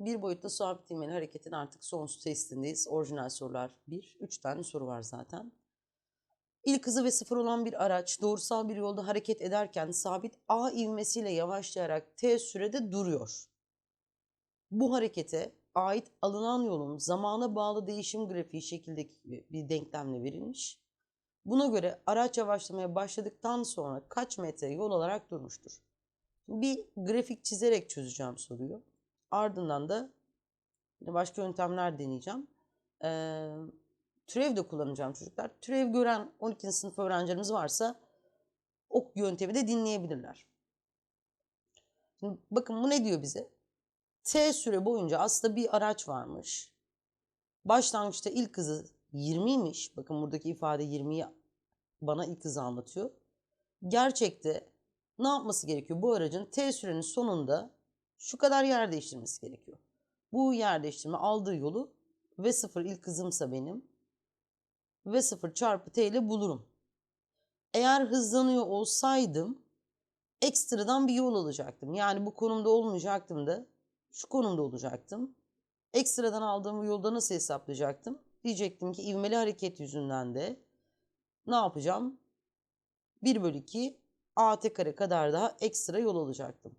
Bir boyutta sabit ivmeli hareketin artık son testindeyiz. Orijinal sorular 1. 3 tane soru var zaten. İlk hızı ve sıfır olan bir araç doğrusal bir yolda hareket ederken sabit A ivmesiyle yavaşlayarak T sürede duruyor. Bu harekete ait alınan yolun zamana bağlı değişim grafiği şekildeki bir denklemle verilmiş. Buna göre araç yavaşlamaya başladıktan sonra kaç metre yol alarak durmuştur? Bir grafik çizerek çözeceğim soruyu. Ardından da başka yöntemler deneyeceğim. Ee, türev de kullanacağım çocuklar. Türev gören 12. sınıf öğrencilerimiz varsa o yöntemi de dinleyebilirler. Şimdi bakın bu ne diyor bize? T süre boyunca aslında bir araç varmış. Başlangıçta ilk hızı 20'ymiş. Bakın buradaki ifade 20'yi bana ilk hızı anlatıyor. Gerçekte ne yapması gerekiyor? Bu aracın T sürenin sonunda şu kadar yer değiştirmesi gerekiyor. Bu yer değiştirme aldığı yolu V0 ilk hızımsa benim V0 çarpı T ile bulurum. Eğer hızlanıyor olsaydım ekstradan bir yol alacaktım. Yani bu konumda olmayacaktım da şu konumda olacaktım. Ekstradan aldığım yolda nasıl hesaplayacaktım? Diyecektim ki ivmeli hareket yüzünden de ne yapacağım? 1 bölü 2 AT kare kadar daha ekstra yol alacaktım.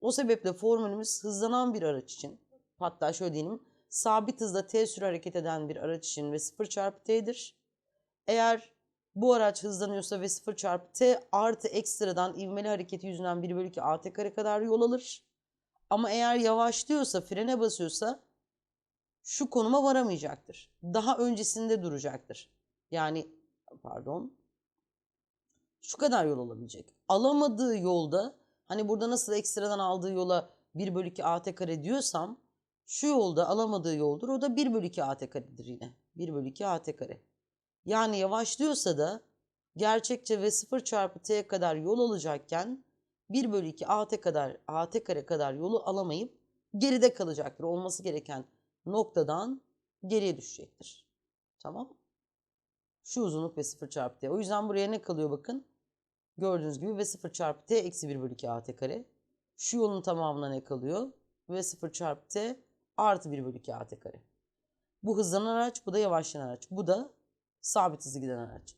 O sebeple formülümüz hızlanan bir araç için hatta şöyle diyelim sabit hızla t süre hareket eden bir araç için ve 0 çarpı t'dir. Eğer bu araç hızlanıyorsa ve 0 çarpı t artı ekstradan ivmeli hareketi yüzünden 1 bölü 2 at kare kadar yol alır. Ama eğer yavaşlıyorsa frene basıyorsa şu konuma varamayacaktır. Daha öncesinde duracaktır. Yani pardon şu kadar yol alabilecek. Alamadığı yolda hani burada nasıl ekstradan aldığı yola 1 bölü 2 at kare diyorsam şu yolda alamadığı yoldur. O da 1 bölü 2 at karedir yine. 1 bölü 2 at kare. Yani yavaşlıyorsa da gerçekçe ve 0 çarpı t kadar yol alacakken 1 bölü 2 at kadar at kare kadar yolu alamayıp geride kalacaktır. Olması gereken noktadan geriye düşecektir. Tamam Şu uzunluk ve 0 çarpı t. O yüzden buraya ne kalıyor bakın. Gördüğünüz gibi ve 0 çarpı t eksi 1 bölü 2 at kare. Şu yolun tamamına ne kalıyor? Ve 0 çarpı t artı 1 bölü 2 at kare. Bu hızlanan araç, bu da yavaşlayan araç. Bu da sabit hızlı giden araç.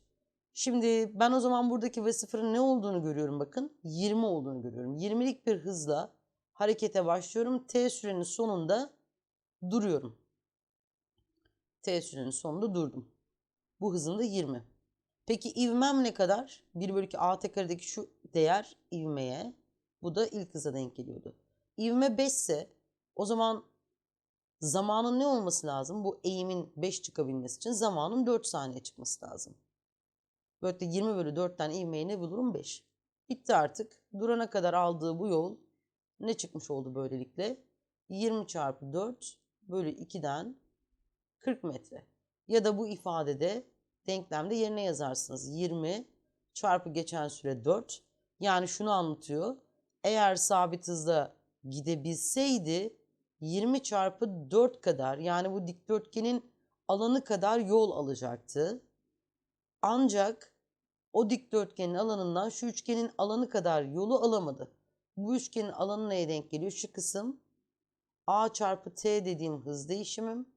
Şimdi ben o zaman buradaki ve sıfırın ne olduğunu görüyorum bakın. 20 olduğunu görüyorum. 20'lik bir hızla harekete başlıyorum. T sürenin sonunda duruyorum. T sürenin sonunda durdum. Bu hızım da 20. Peki ivmem ne kadar? 1 bölü 2 at karedeki şu değer ivmeye. Bu da ilk hıza denk geliyordu. İvme 5 ise o zaman zamanın ne olması lazım? Bu eğimin 5 çıkabilmesi için zamanın 4 saniye çıkması lazım. Böylelikle 20 bölü 4'ten ivmeyi ne bulurum? 5. Bitti artık. Durana kadar aldığı bu yol ne çıkmış oldu böylelikle? 20 çarpı 4 bölü 2'den 40 metre. Ya da bu ifadede denklemde yerine yazarsınız. 20 çarpı geçen süre 4. Yani şunu anlatıyor. Eğer sabit hızla gidebilseydi 20 çarpı 4 kadar yani bu dikdörtgenin alanı kadar yol alacaktı. Ancak o dikdörtgenin alanından şu üçgenin alanı kadar yolu alamadı. Bu üçgenin alanı neye denk geliyor? Şu kısım a çarpı t dediğim hız değişimim.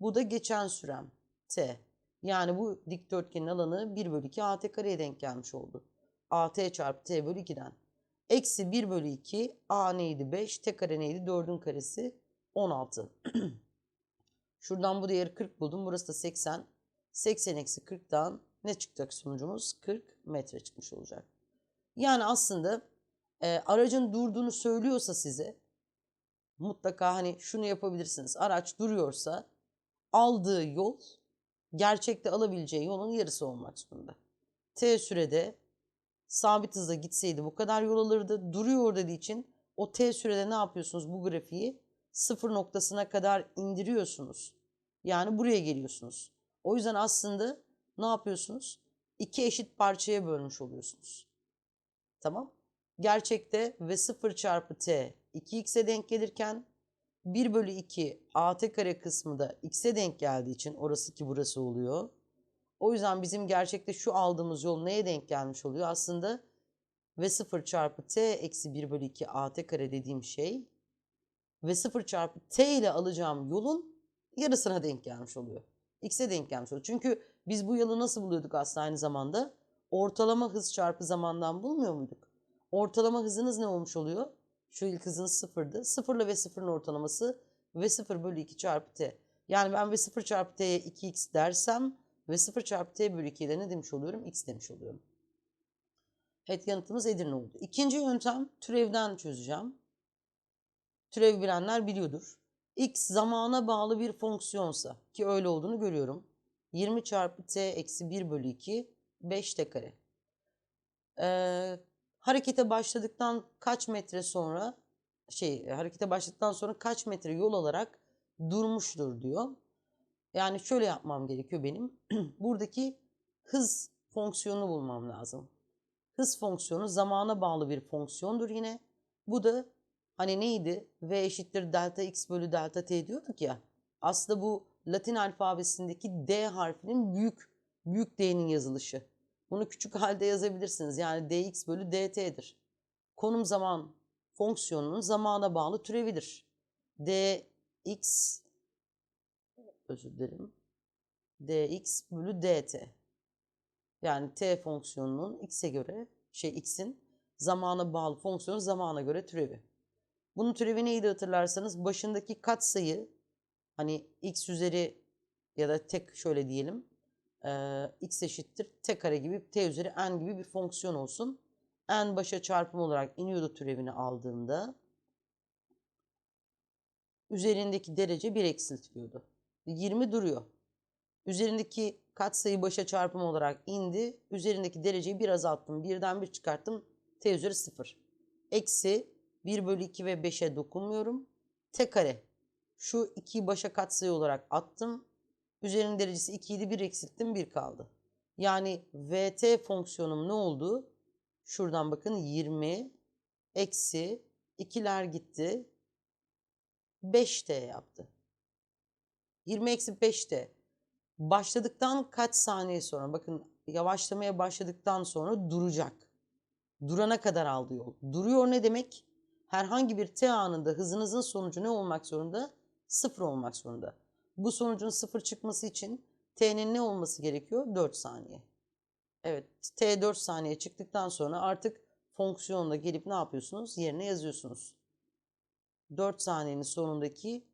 Bu da geçen sürem t. Yani bu dikdörtgenin alanı 1 bölü 2 at kareye denk gelmiş oldu. at çarpı t bölü 2'den. Eksi 1 bölü 2 a neydi 5 t kare neydi 4'ün karesi 16. Şuradan bu değeri 40 buldum. Burası da 80. 80 eksi 40'dan ne çıkacak sonucumuz? 40 metre çıkmış olacak. Yani aslında e, aracın durduğunu söylüyorsa size mutlaka hani şunu yapabilirsiniz. Araç duruyorsa aldığı yol gerçekte alabileceği yolun yarısı olmak zorunda. T sürede sabit hızla gitseydi bu kadar yol alırdı. Duruyor dediği için o T sürede ne yapıyorsunuz bu grafiği? Sıfır noktasına kadar indiriyorsunuz. Yani buraya geliyorsunuz. O yüzden aslında ne yapıyorsunuz? İki eşit parçaya bölmüş oluyorsunuz. Tamam. Gerçekte ve 0 çarpı t 2x'e denk gelirken 1 bölü 2 at kare kısmı da x'e denk geldiği için orası ki burası oluyor. O yüzden bizim gerçekte şu aldığımız yol neye denk gelmiş oluyor? Aslında ve 0 çarpı t eksi 1 bölü 2 at kare dediğim şey ve 0 çarpı t ile alacağım yolun yarısına denk gelmiş oluyor. X'e denk gelmiş oluyor. Çünkü biz bu yolu nasıl buluyorduk aslında aynı zamanda? Ortalama hız çarpı zamandan bulmuyor muyduk? Ortalama hızınız ne olmuş oluyor? Şu ilk hızınız sıfırdı. Sıfırla ve sıfırın ortalaması ve 0 bölü 2 çarpı t. Yani ben ve 0 çarpı t'ye 2x dersem ve 0 çarpı t bölü 2 ile ne demiş oluyorum? x demiş oluyorum. Evet yanıtımız Edirne oldu. İkinci yöntem türevden çözeceğim. Türev bilenler biliyordur. x zamana bağlı bir fonksiyonsa ki öyle olduğunu görüyorum. 20 çarpı t eksi 1 bölü 2 5 t kare. Ee, harekete başladıktan kaç metre sonra şey harekete başladıktan sonra kaç metre yol alarak durmuştur diyor. Yani şöyle yapmam gerekiyor benim. Buradaki hız fonksiyonunu bulmam lazım. Hız fonksiyonu zamana bağlı bir fonksiyondur yine. Bu da hani neydi? V eşittir delta x bölü delta t diyorduk ya. Aslında bu Latin alfabesindeki D harfinin büyük büyük D'nin yazılışı. Bunu küçük halde yazabilirsiniz. Yani dx bölü dt'dir. Konum zaman fonksiyonunun zamana bağlı türevidir. dx özür dilerim. dx bölü dt. Yani t fonksiyonunun x'e göre şey x'in zamana bağlı fonksiyonu zamana göre türevi. Bunun türevi neydi hatırlarsanız başındaki katsayı hani x üzeri ya da tek şöyle diyelim e, x eşittir t kare gibi t üzeri n gibi bir fonksiyon olsun. n başa çarpım olarak iniyordu türevini aldığında üzerindeki derece 1 eksiltiliyordu. 20 duruyor. Üzerindeki katsayı başa çarpım olarak indi. Üzerindeki dereceyi bir azalttım. Birden bir çıkarttım. T üzeri 0. Eksi 1 bölü 2 ve 5'e dokunmuyorum. T kare. Şu 2'yi başa katsayı olarak attım. Üzerinin derecesi 2 idi. 1 eksilttim. 1 kaldı. Yani VT fonksiyonum ne oldu? Şuradan bakın 20 eksi 2'ler gitti. 5T yaptı. 20 eksi 5T. Başladıktan kaç saniye sonra bakın yavaşlamaya başladıktan sonra duracak. Durana kadar aldı yol. Duruyor ne demek? Herhangi bir t anında hızınızın sonucu ne olmak zorunda? Sıfır olmak zorunda. Bu sonucun sıfır çıkması için t'nin ne olması gerekiyor? 4 saniye. Evet t 4 saniye çıktıktan sonra artık fonksiyonda gelip ne yapıyorsunuz? Yerine yazıyorsunuz. 4 saniyenin sonundaki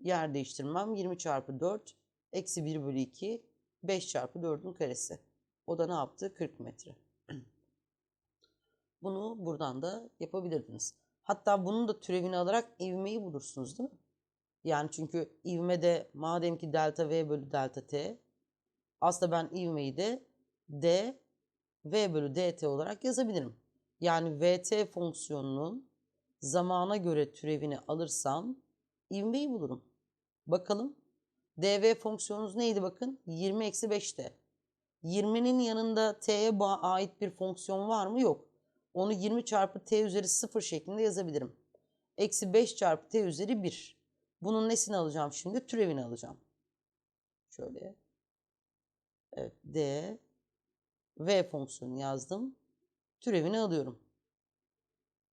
yer değiştirmem 20 çarpı 4 eksi 1 bölü 2 5 çarpı 4'ün karesi. O da ne yaptı? 40 metre. Bunu buradan da yapabilirdiniz. Hatta bunun da türevini alarak ivmeyi bulursunuz değil mi? Yani çünkü ivmede madem ki delta v bölü delta t aslında ben ivmeyi de d v bölü dt olarak yazabilirim. Yani vt fonksiyonunun zamana göre türevini alırsam ivmeyi bulurum. Bakalım dv fonksiyonunuz neydi bakın? 20 eksi 5'te. 20'nin yanında t'ye ait bir fonksiyon var mı? Yok. Onu 20 çarpı t üzeri 0 şeklinde yazabilirim. Eksi 5 çarpı t üzeri 1. Bunun nesini alacağım şimdi? Türevini alacağım. Şöyle. Evet. D. V fonksiyonu yazdım. Türevini alıyorum.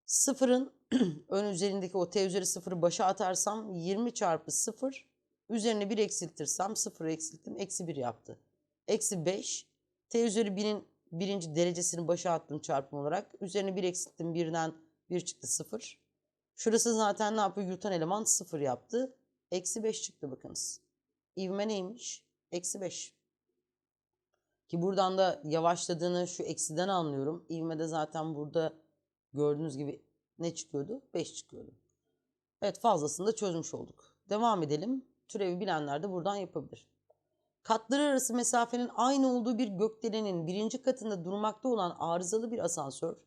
Sıfırın ön üzerindeki o t üzeri sıfırı başa atarsam 20 çarpı 0 üzerine 1 eksiltirsem 0 eksilttim. Eksi 1 yaptı. Eksi 5 t üzeri 1'in birinci derecesini başa attım çarpım olarak. Üzerine 1 eksilttim. 1'den 1 çıktı 0. Şurası zaten ne yapıyor? Yutan eleman 0 yaptı. Eksi 5 çıktı bakınız. İvme neymiş? Eksi 5. Ki buradan da yavaşladığını şu eksiden anlıyorum. İvmede zaten burada gördüğünüz gibi ne çıkıyordu? 5 çıkıyordu. Evet fazlasını da çözmüş olduk. Devam edelim. Türevi bilenler de buradan yapabilir. Katları arası mesafenin aynı olduğu bir gökdelenin birinci katında durmakta olan arızalı bir asansör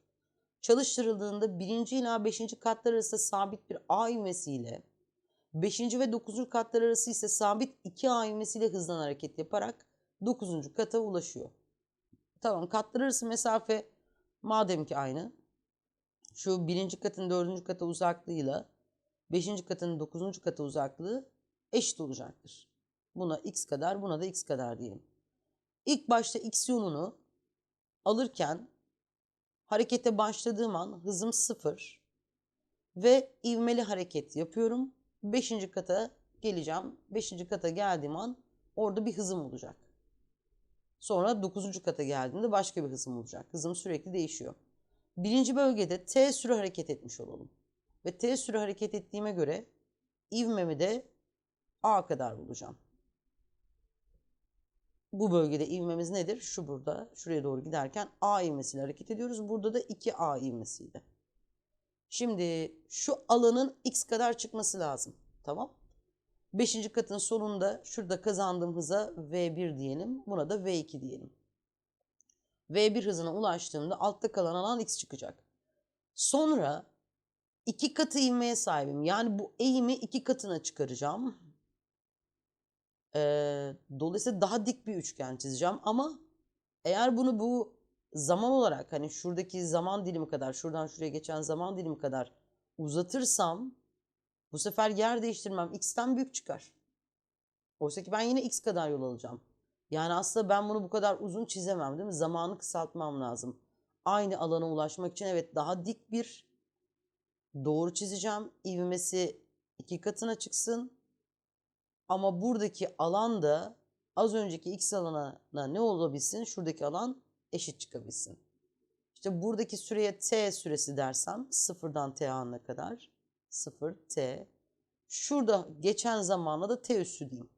çalıştırıldığında birinci ila beşinci katlar arası sabit bir A ivmesiyle beşinci ve dokuzuncu katlar arası ise sabit iki A ivmesiyle hızlan hareket yaparak dokuzuncu kata ulaşıyor. Tamam katlar arası mesafe madem ki aynı şu birinci katın dördüncü kata uzaklığıyla beşinci katın dokuzuncu kata uzaklığı eşit olacaktır. Buna x kadar, buna da x kadar diyelim. İlk başta x yolunu alırken harekete başladığım an hızım sıfır. ve ivmeli hareket yapıyorum. Beşinci kata geleceğim. Beşinci kata geldiğim an orada bir hızım olacak. Sonra dokuzuncu kata geldiğimde başka bir hızım olacak. Hızım sürekli değişiyor. Birinci bölgede t süre hareket etmiş olalım. Ve t süre hareket ettiğime göre ivmemi de a kadar bulacağım. Bu bölgede ivmemiz nedir? Şu burada, şuraya doğru giderken a ivmesiyle hareket ediyoruz. Burada da 2a ivmesiyle. Şimdi şu alanın x kadar çıkması lazım. Tamam. Beşinci katın sonunda şurada kazandığım hıza V1 diyelim. Buna da V2 diyelim. V1 hızına ulaştığımda altta kalan alan x çıkacak. Sonra iki katı ivmeye sahibim. Yani bu eğimi iki katına çıkaracağım. Ee, dolayısıyla daha dik bir üçgen çizeceğim. Ama eğer bunu bu zaman olarak hani şuradaki zaman dilimi kadar, şuradan şuraya geçen zaman dilimi kadar uzatırsam bu sefer yer değiştirmem x'ten büyük çıkar. Oysa ki ben yine x kadar yol alacağım. Yani aslında ben bunu bu kadar uzun çizemem değil mi? Zamanı kısaltmam lazım. Aynı alana ulaşmak için evet daha dik bir doğru çizeceğim. İvmesi iki katına çıksın. Ama buradaki alan da az önceki x alanına ne olabilsin? Şuradaki alan eşit çıkabilsin. İşte buradaki süreye t süresi dersem sıfırdan t anına kadar 0 t. Şurada geçen zamana da t üssü diyeyim.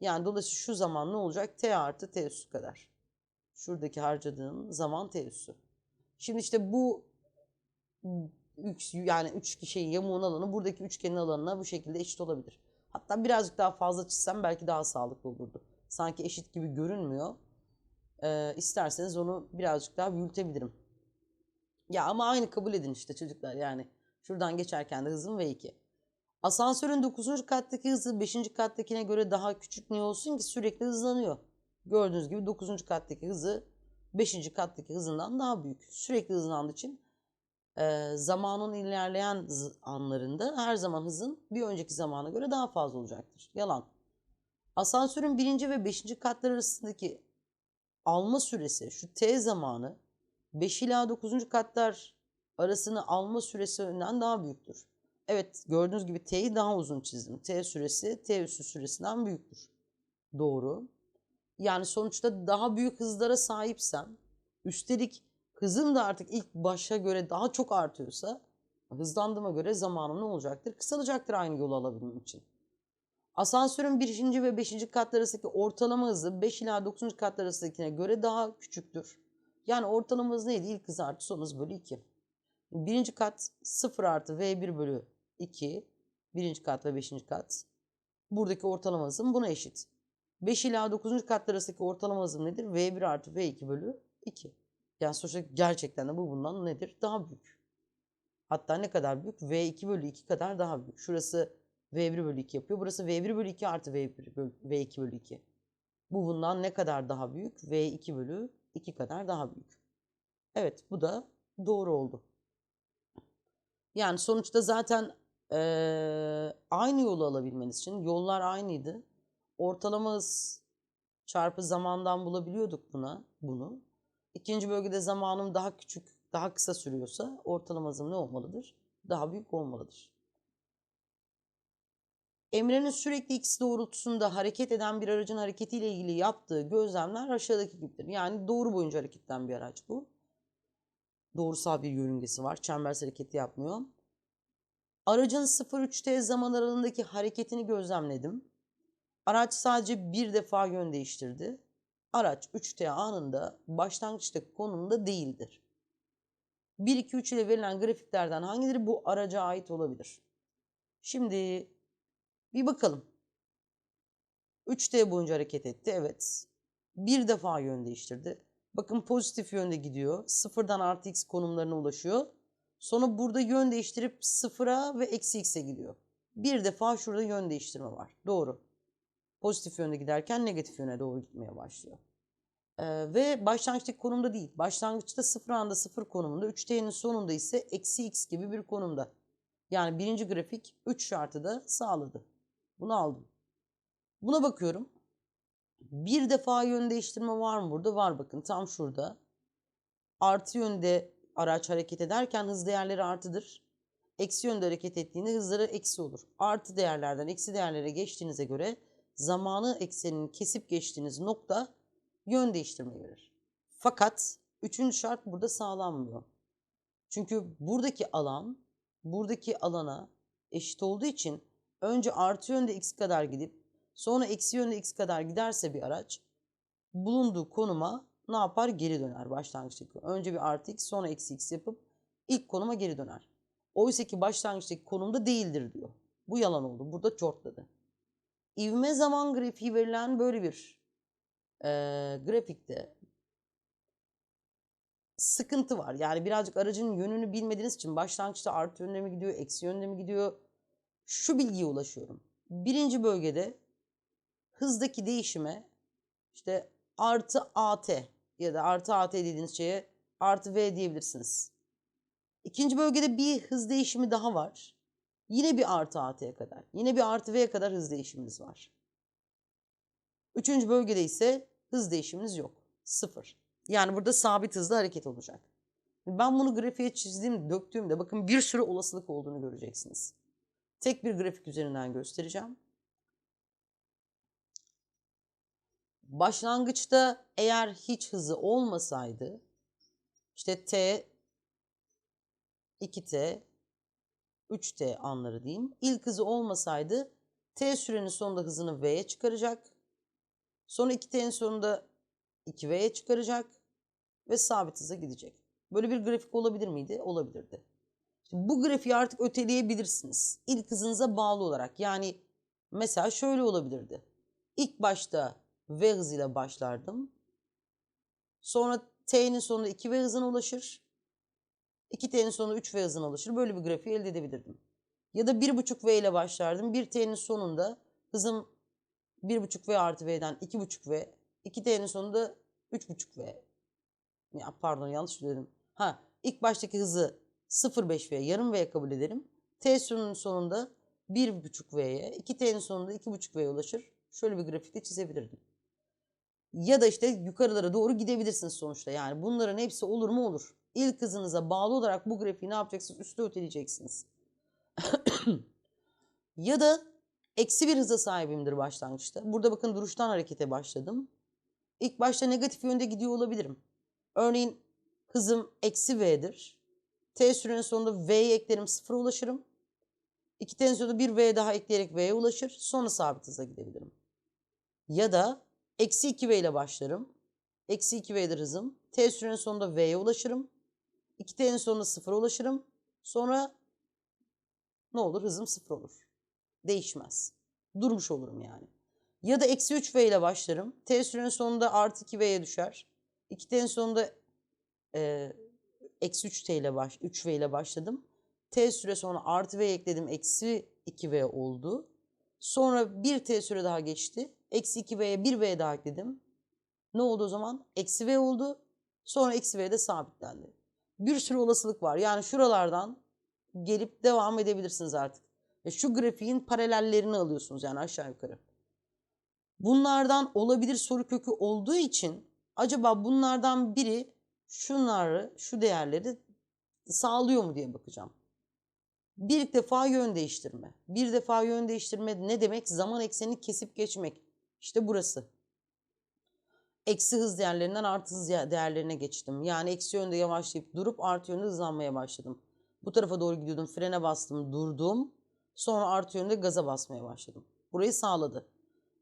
Yani dolayısıyla şu zaman ne olacak? t artı t üssü kadar. Şuradaki harcadığım zaman t üssü. Şimdi işte bu yani üç şeyin yamuğun alanı buradaki üçgenin alanına bu şekilde eşit olabilir. Hatta birazcık daha fazla çizsem belki daha sağlıklı olurdu. Sanki eşit gibi görünmüyor. Ee, isterseniz onu birazcık daha büyütebilirim. Ya ama aynı kabul edin işte çocuklar yani. Şuradan geçerken de hızım V2. Asansörün 9. kattaki hızı 5. kattakine göre daha küçük niye olsun ki sürekli hızlanıyor. Gördüğünüz gibi 9. kattaki hızı 5. kattaki hızından daha büyük. Sürekli hızlandığı için e, zamanın ilerleyen anlarında her zaman hızın bir önceki zamana göre daha fazla olacaktır. Yalan. Asansörün 1. ve 5. katlar arasındaki alma süresi şu t zamanı 5 ila 9. katlar arasını alma süresinden daha büyüktür. Evet gördüğünüz gibi t'yi daha uzun çizdim. T süresi t üssü süresinden büyüktür. Doğru. Yani sonuçta daha büyük hızlara sahipsem üstelik hızım da artık ilk başa göre daha çok artıyorsa hızlandığıma göre zamanım ne olacaktır? Kısalacaktır aynı yolu alabilmem için. Asansörün 1. ve 5. katlar arasındaki ortalama hızı 5 ila 9. katlar arasındakine göre daha küçüktür. Yani ortalama hız neydi? İlk hız artı son hız bölü 2. Birinci kat 0 artı V1 bölü 2. Birinci kat ve beşinci kat. Buradaki ortalama hızım buna eşit. 5 ila 9. katlar arasındaki ortalama hızım nedir? V1 artı V2 bölü 2. Yani sonuçta gerçekten de bu bundan nedir? Daha büyük. Hatta ne kadar büyük? V2 bölü 2 kadar daha büyük. Şurası V1 bölü 2 yapıyor. Burası V1 bölü 2 artı V1 bölü, V2 bölü 2. Bu bundan ne kadar daha büyük? V2 bölü 2 kadar daha büyük. Evet bu da doğru oldu. Yani sonuçta zaten e, aynı yolu alabilmeniz için yollar aynıydı. Ortalama hız çarpı zamandan bulabiliyorduk buna bunu. İkinci bölgede zamanım daha küçük, daha kısa sürüyorsa ortalama hızım ne olmalıdır? Daha büyük olmalıdır. Emre'nin sürekli x doğrultusunda hareket eden bir aracın hareketiyle ilgili yaptığı gözlemler aşağıdaki gibidir. Yani doğru boyunca hareketten bir araç bu. Doğrusal bir yörüngesi var. Çembersel hareketi yapmıyor. Aracın 0-3T zaman aralığındaki hareketini gözlemledim. Araç sadece bir defa yön değiştirdi. Araç 3T anında başlangıçtaki konumda değildir. 1-2-3 ile verilen grafiklerden hangileri bu araca ait olabilir? Şimdi bir bakalım. 3T boyunca hareket etti. Evet. Bir defa yön değiştirdi. Bakın pozitif yönde gidiyor. Sıfırdan artı x konumlarına ulaşıyor. Sonra burada yön değiştirip sıfıra ve eksi x'e gidiyor. Bir defa şurada yön değiştirme var. Doğru. Pozitif yönde giderken negatif yöne doğru gitmeye başlıyor. Ee, ve başlangıçtaki konumda değil. Başlangıçta sıfır anda sıfır konumunda. 3T'nin sonunda ise eksi x gibi bir konumda. Yani birinci grafik 3 şartı da sağladı. Bunu aldım. Buna bakıyorum. Bir defa yön değiştirme var mı burada? Var bakın tam şurada. Artı yönde araç hareket ederken hız değerleri artıdır. eksi yönde hareket ettiğinde hızları eksi olur. Artı değerlerden eksi değerlere geçtiğinize göre zamanı eksenini kesip geçtiğiniz nokta yön değiştirme verir. Fakat üçüncü şart burada sağlanmıyor. Çünkü buradaki alan buradaki alana eşit olduğu için önce artı yönde x kadar gidip sonra eksi yönde x kadar giderse bir araç bulunduğu konuma ne yapar? Geri döner başlangıçtaki. Önce bir artı x sonra eksi x yapıp ilk konuma geri döner. Oysa ki başlangıçtaki konumda değildir diyor. Bu yalan oldu. Burada çortladı. İvme zaman grafiği verilen böyle bir e, grafikte sıkıntı var. Yani birazcık aracın yönünü bilmediğiniz için başlangıçta artı yönüne mi gidiyor, eksi yönüne mi gidiyor? Şu bilgiye ulaşıyorum. Birinci bölgede hızdaki değişime işte artı AT ya da artı AT dediğiniz şeye artı V diyebilirsiniz. İkinci bölgede bir hız değişimi daha var. Yine bir artı AT'ye kadar. Yine bir artı V'ye kadar hız değişimimiz var. Üçüncü bölgede ise hız değişiminiz yok. Sıfır. Yani burada sabit hızlı hareket olacak. Ben bunu grafiğe çizdiğim, döktüğümde bakın bir sürü olasılık olduğunu göreceksiniz. Tek bir grafik üzerinden göstereceğim. Başlangıçta eğer hiç hızı olmasaydı işte t 2t 3t anları diyeyim. İlk hızı olmasaydı t sürenin sonunda hızını v'ye çıkaracak. Sonra 2t'nin sonunda 2v'ye çıkaracak ve sabit hıza gidecek. Böyle bir grafik olabilir miydi? Olabilirdi. Şimdi bu grafiği artık öteleyebilirsiniz. İlk hızınıza bağlı olarak. Yani mesela şöyle olabilirdi. İlk başta v hızıyla başlardım. Sonra t'nin sonunda 2v hızına ulaşır. 2t'nin sonunda 3v hızına ulaşır. Böyle bir grafiği elde edebilirdim. Ya da 1.5v ile başlardım. 1t'nin sonunda hızım 1.5v artı v'den 2.5v. 2t'nin sonunda 3.5v. Ya pardon yanlış söyledim. Ha ilk baştaki hızı 0.5v yarım v'ye kabul ederim. T sürenin sonunda 1.5v'ye, 2t'nin sonunda 2.5v'ye ulaşır. Şöyle bir grafikte çizebilirdim. Ya da işte yukarılara doğru gidebilirsiniz sonuçta. Yani bunların hepsi olur mu olur. İlk hızınıza bağlı olarak bu grafiği ne yapacaksınız? Üste öteleyeceksiniz. ya da eksi bir hıza sahibimdir başlangıçta. Burada bakın duruştan harekete başladım. İlk başta negatif yönde gidiyor olabilirim. Örneğin hızım eksi v'dir. T sürenin sonunda v'ye eklerim sıfıra ulaşırım. 2 t'nin sonunda bir v daha ekleyerek v'ye ulaşır. Sonra sabit hıza gidebilirim. Ya da eksi 2v ile başlarım. Eksi 2v'dir hızım. T sürenin sonunda v'ye ulaşırım. 2t'nin sonunda sıfıra ulaşırım. Sonra ne olur? Hızım sıfır olur. Değişmez. Durmuş olurum yani. Ya da eksi 3v ile başlarım. T sürenin sonunda artı 2v'ye düşer. 2t'nin sonunda e, eksi 3t ile baş, 3v ile başladım. T süre sonra artı v ekledim. Eksi 2v oldu. Sonra bir t süre daha geçti. Eksi 2v'ye 1v daha ekledim. Ne oldu o zaman? Eksi v oldu. Sonra eksi v de sabitlendi. Bir sürü olasılık var. Yani şuralardan gelip devam edebilirsiniz artık. Ve şu grafiğin paralellerini alıyorsunuz yani aşağı yukarı. Bunlardan olabilir soru kökü olduğu için acaba bunlardan biri şunları, şu değerleri sağlıyor mu diye bakacağım. Bir defa yön değiştirme. Bir defa yön değiştirme ne demek? Zaman eksenini kesip geçmek. İşte burası. Eksi hız değerlerinden artı hız değerlerine geçtim. Yani eksi yönde yavaşlayıp durup artı yönde hızlanmaya başladım. Bu tarafa doğru gidiyordum. Frene bastım, durdum. Sonra artı yönde gaza basmaya başladım. Burayı sağladı.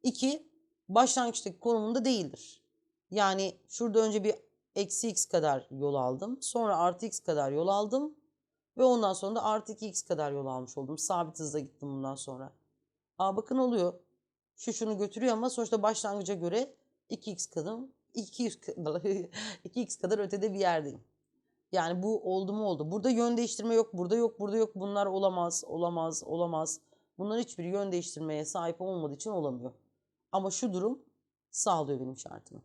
İki, başlangıçtaki konumunda değildir. Yani şurada önce bir eksi x kadar yol aldım. Sonra artı x kadar yol aldım. Ve ondan sonra da artı 2x kadar yol almış oldum. Sabit hızla gittim bundan sonra. Aa bakın oluyor. Şu şunu götürüyor ama sonuçta başlangıca göre 2x kadar 200 2x kadar ötede bir yerdeyim. Yani bu oldu mu oldu. Burada yön değiştirme yok, burada yok, burada yok. Bunlar olamaz, olamaz, olamaz. Bunların hiçbir yön değiştirmeye sahip olmadığı için olamıyor. Ama şu durum sağlıyor benim şartımı.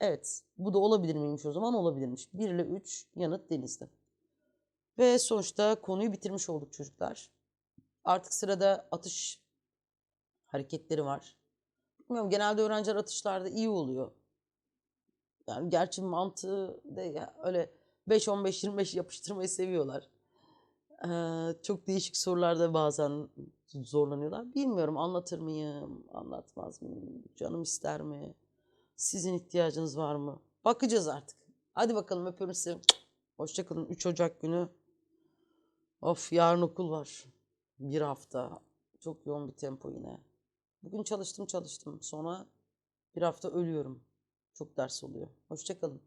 Evet, bu da olabilir miymiş o zaman? Olabilirmiş. 1 ile 3 yanıt denizde. Ve sonuçta konuyu bitirmiş olduk çocuklar. Artık sırada atış hareketleri var. Bilmiyorum genelde öğrenciler atışlarda iyi oluyor. Yani gerçi mantığı da ya öyle 5-15-25 yapıştırmayı seviyorlar. Eee, çok değişik sorularda bazen zorlanıyorlar. Bilmiyorum anlatır mıyım, anlatmaz mıyım, canım ister mi, sizin ihtiyacınız var mı? Bakacağız artık. Hadi bakalım öpüyorum sizi. Hoşça kalın. 3 Ocak günü. Of yarın okul var. Bir hafta. Çok yoğun bir tempo yine. Bugün çalıştım çalıştım. Sonra bir hafta ölüyorum. Çok ders oluyor. Hoşça kalın.